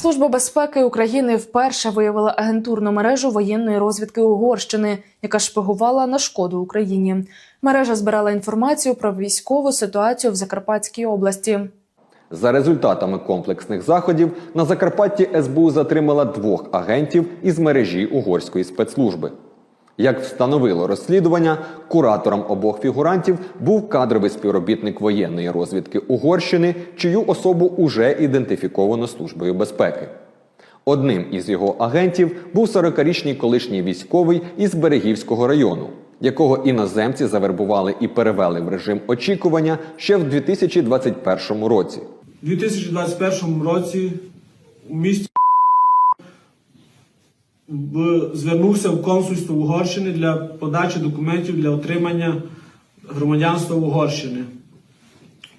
Служба безпеки України вперше виявила агентурну мережу воєнної розвідки Угорщини, яка шпигувала на шкоду Україні. Мережа збирала інформацію про військову ситуацію в Закарпатській області. За результатами комплексних заходів на Закарпатті СБУ затримала двох агентів із мережі угорської спецслужби. Як встановило розслідування, куратором обох фігурантів був кадровий співробітник воєнної розвідки Угорщини, чию особу уже ідентифіковано службою безпеки. Одним із його агентів був 40-річний колишній військовий із Берегівського району, якого іноземці завербували і перевели в режим очікування ще в 2021 році. У 2021 році у місті звернувся в консульство Угорщини для подачі документів для отримання громадянства Угорщини.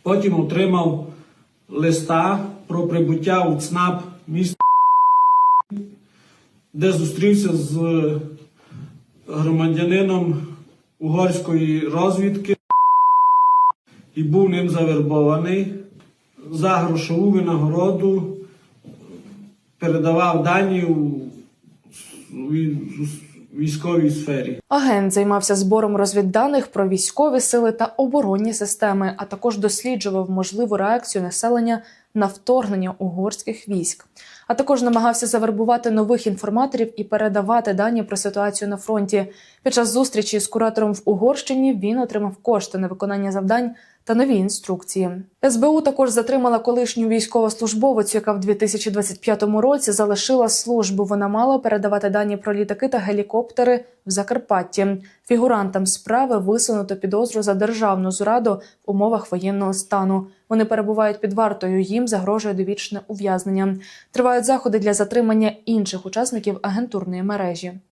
Потім отримав листа про прибуття у ЦНАП міста, де зустрівся з громадянином угорської розвідки і був ним завербований за грошову винагороду передавав дані у військовій сфері. Агент займався збором розвідданих про військові сили та оборонні системи, а також досліджував можливу реакцію населення на вторгнення угорських військ. А також намагався завербувати нових інформаторів і передавати дані про ситуацію на фронті. Під час зустрічі з куратором в Угорщині він отримав кошти на виконання завдань та нові інструкції. СБУ також затримала колишню військовослужбовицю, яка в 2025 році залишила службу. Вона мала передавати дані про літаки та гелікоптери в Закарпатті. Фігурантам справи висунуто підозру за державну зраду в умовах воєнного стану. Вони перебувають під вартою. Їм загрожує довічне ув'язнення. Тривають заходи для затримання інших учасників агентурної мережі.